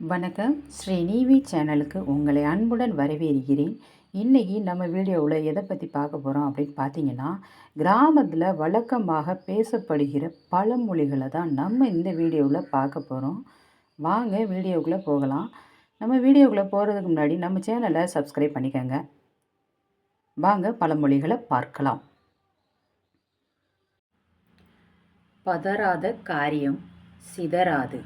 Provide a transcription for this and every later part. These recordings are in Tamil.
வணக்கம். ஸ்ரீ நீவி சேனலுக்கு உங்களை அன்புடன் வரவேற்கிறேன். இன்றைக்கி நம்ம வீடியோவில் எதை பற்றி பார்க்க போகிறோம் அப்படின்னு பார்த்தீங்கன்னா கிராமத்தில் வழக்கமாக பேசப்படுகிற பழமொழிகளை தான் நம்ம இந்த வீடியோவில் பார்க்க போகிறோம் வாங்க வீடியோக்குள்ளே போகலாம். நம்ம வீடியோக்குள்ளே போகிறதுக்கு முன்னாடி நம்ம சேனலை சப்ஸ்கிரைப் பண்ணிக்கோங்க. வாங்க பழமொழிகளை பார்க்கலாம். பதறாத காரியம் சிதறாது.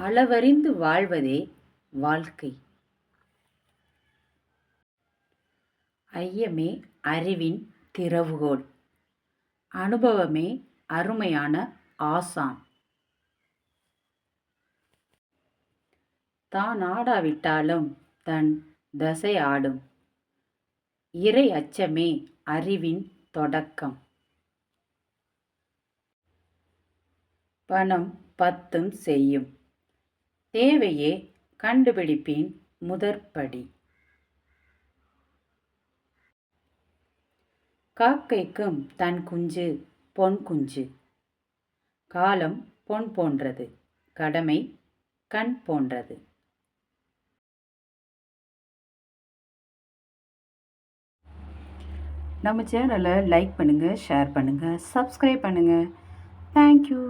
அளவறிந்து வாழ்வதே வாழ்க்கை. ஐயமே அறிவின் திறவுகோல் அனுபவமே அருமையான ஆசான். தான் ஆடாவிட்டாலும் தன் தசை ஆடும். இறை அச்சமே அறிவின் தொடக்கம். பணம் பத்தும் செய்யும். தேவையே கண்டுபிடிப்பின் முதற்படி. காக்கைக்கும் தன் குஞ்சு பொன் குஞ்சு. காலம் பொன் போன்றது கடமை கண் போன்றது. நம்ம சேனலை லைக் பண்ணுங்கள் ஷேர் பண்ணுங்கள் சப்ஸ்கிரைப் பண்ணுங்கள் தேங்க்யூ.